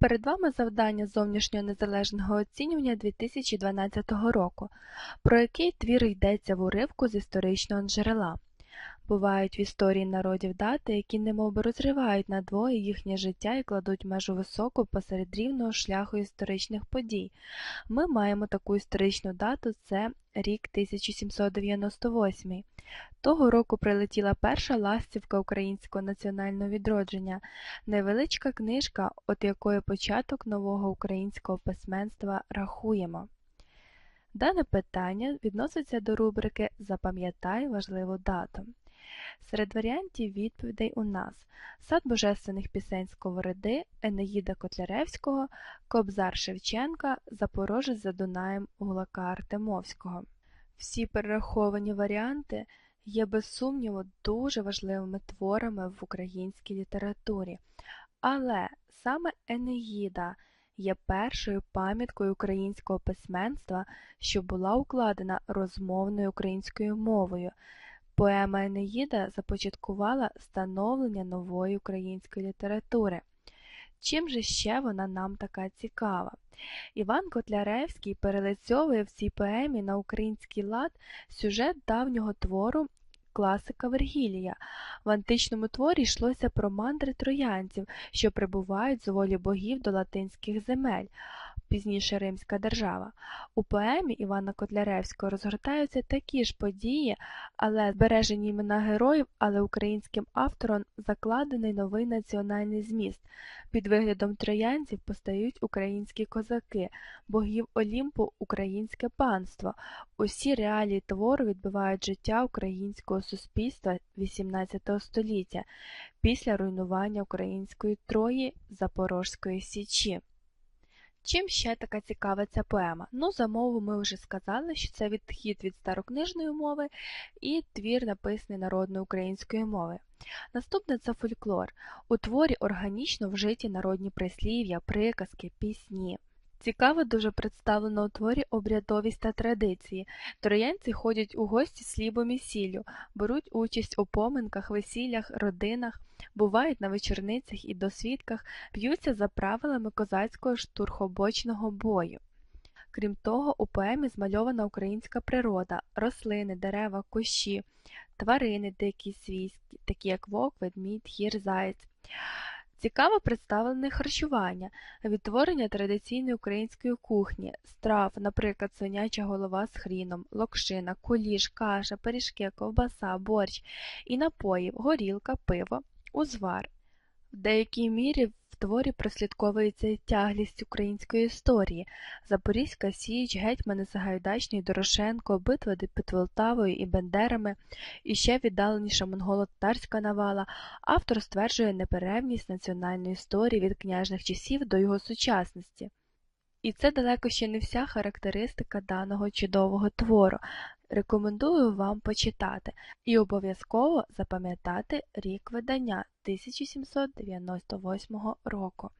Перед вами завдання зовнішнього незалежного оцінювання 2012 року, про який твір йдеться в уривку з історичного джерела. Бувають в історії народів дати, які немовби розривають надвоє їхнє життя і кладуть межу високу посеред рівного шляху історичних подій. Ми маємо таку історичну дату це рік 1798. Того року прилетіла перша ластівка українського національного відродження, невеличка книжка, от якої початок нового українського письменства рахуємо. Дане питання відноситься до рубрики Запам'ятай важливу дату. Серед варіантів відповідей у нас Сад божественних пісень Сковороди, Енеїда Котляревського, Кобзар Шевченка, Запорожець за Дунаєм Гулака Артемовського. Всі перераховані варіанти є без сумніву дуже важливими творами в українській літературі, але саме Енеїда є першою пам'яткою українського письменства, що була укладена розмовною українською мовою. Поема Енеїда започаткувала становлення нової української літератури. Чим же ще вона нам така цікава? Іван Котляревський перелицьовує в цій поемі на український лад сюжет давнього твору класика Вергілія. В античному творі йшлося про мандри троянців, що прибувають з волі богів до латинських земель пізніше Римська держава. У поемі Івана Котляревського розгортаються такі ж події, але збережені імена героїв, але українським автором закладений новий національний зміст. Під виглядом троянців постають українські козаки, богів Олімпу українське панство. Усі реалії твору відбивають життя українського суспільства XVIII століття після руйнування української Трої Запорозької Січі. Чим ще така цікава ця поема? Ну, за мову ми вже сказали, що це відхід від старокнижної мови і твір, написаний народною українською мовою. Наступне це фольклор. У творі органічно вжиті народні прислів'я, приказки, пісні. Цікаво дуже представлено у творі обрядовість та традиції. Троянці ходять у гості з хлібом і сіллю, беруть участь у поминках, весіллях, родинах, бувають на вечорницях і досвідках, б'ються за правилами козацького штурхобочного бою. Крім того, у поемі змальована українська природа, рослини, дерева, кущі, тварини дикі свійські, такі як вовк, ведмідь, гір, заєць. Цікаво представлене харчування, відтворення традиційної української кухні, страв, наприклад, свиняча голова з хріном, локшина, куліш, каша, пиріжки, ковбаса, борщ і напоїв, горілка, пиво, узвар. В деякій мірі творі прослідковується тяглість української історії, Запорізька Січ, гетьмани Сагайдачний, Дорошенко, битва під Волтавою і Бендерами, і ще віддаленіша монголо-татарська навала, автор стверджує неперервність національної історії від княжних часів до його сучасності. І це далеко ще не вся характеристика даного чудового твору. Рекомендую вам почитати і обов'язково запам'ятати рік видання 1798 року.